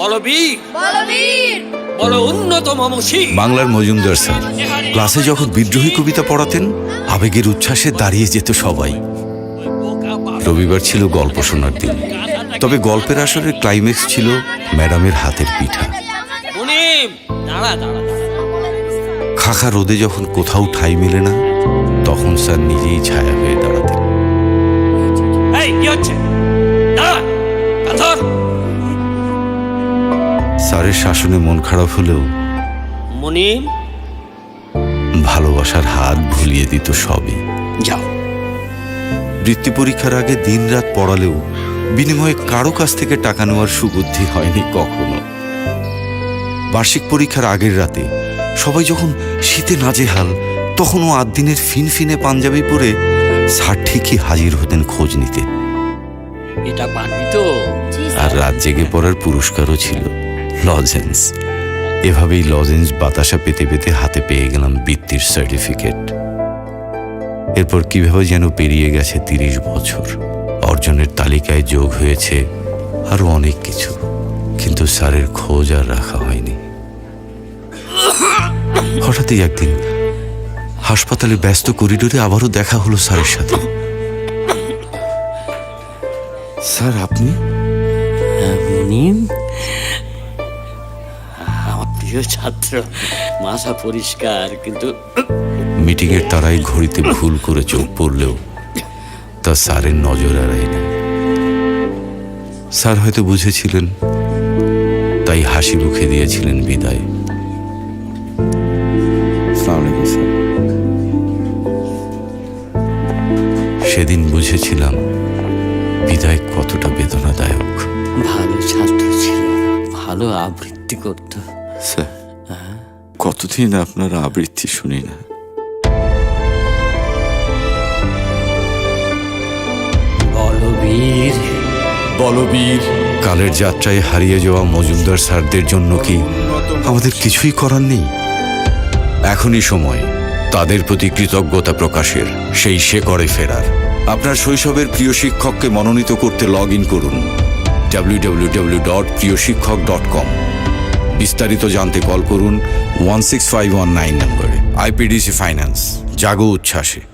বলবীর। বলবীর। বল উন্নত মমসী বাংলার মজুমদার স্যার ক্লাসে যখন বিদ্রোহী কবিতা পড়াতেন আবেগের উচ্ছ্বাসে দাঁড়িয়ে যেত সবাই। রবিবার ছিল গল্প শোনার দিন। তবে গল্পের আসরের ক্লাইম্যাক্স ছিল ম্যাডামের হাতের পিঠা। মুনিম দাঁড়া দাঁড়া দাঁড়া। খাখা রোদে যখন কোথাও ঠাই মেলে না তখন স্যার নিজেই ছায়া হয়ে দাঁড়াতেন। স্যারের শাসনে মন খারাপ হলেও মুনিম? ভালোবাসার হাত ভুলিয়ে দিত সবই। যাও। বৃত্তি পরীক্ষার আগে দিনরাত পড়ালেও বিনিময়ে কারও কাছ থেকে টাকা নেওয়ার সুবুদ্ধি হয়নি কখনো। বার্ষিক পরীক্ষার আগের রাতে সবাই যখন শীতে নাজেহাল তখন ও আট দিনের ফিনফিনে পাঞ্জাবি পরে স্যার ঠিকই হাজির হতেন খোঁজ নিতে। এটা তো? আর রাত জেগে পড়ার পুরস্কারও ছিল। লজেন্স এভাবেই লজেন্স বাতাসা পেতে পেতে হাতে পেয়ে গেলাম বৃত্তির সার্টিফিকেট এরপর কীভাবে যেন পেরিয়ে গেছে তিরিশ বছর। অর্জনের তালিকায় যোগ হয়েছে আরও অনেক কিছু, কিন্তু স্যারের খোঁজ আর রাখা হয়নি। হঠাৎই একদিন হাসপাতালে ব্যস্ত করিডোরে আবারও দেখা হলো স্যারের সাথে। স্যার আপনি? প্রিয় ছাত্র মাথা পরিষ্কার কিন্তু মিটিংয়ের তারাই ঘড়িতে ভুল করে চোখ পড়লেও তা স্যারের নজর এড়ায় না স্যার হয়তো বুঝেছিলেন তাই হাসি মুখে দিয়েছিলেন বিদায়। সেদিন বুঝেছিলাম বিদায় কতটা বেদনাদায়ক। ভালো ছাত্র ছিল ভালো আবৃত্তি করতো। স্যার। কতদিন আপনার আবৃত্তি শুনি না? বলবীর। বলবীর। কালের যাত্রায় হারিয়ে যাওয়া মজুমদার স্যারদের জন্য কি আমাদের কিছুই করার নেই? এখনই সময়। তাদের প্রতি কৃতজ্ঞতা প্রকাশের সেই সে করে ফেরার। আপনার শৈশবের প্রিয় শিক্ষককে মনোনীত করতে লগ ইন করুন। W dot Priyo Shikkhok dot com বিস্তারিত জানতে কল করুন one six five one nine নম্বরে। আইপিডিসি ফাইন্যান্স জাগো উচ্ছ্বাসে।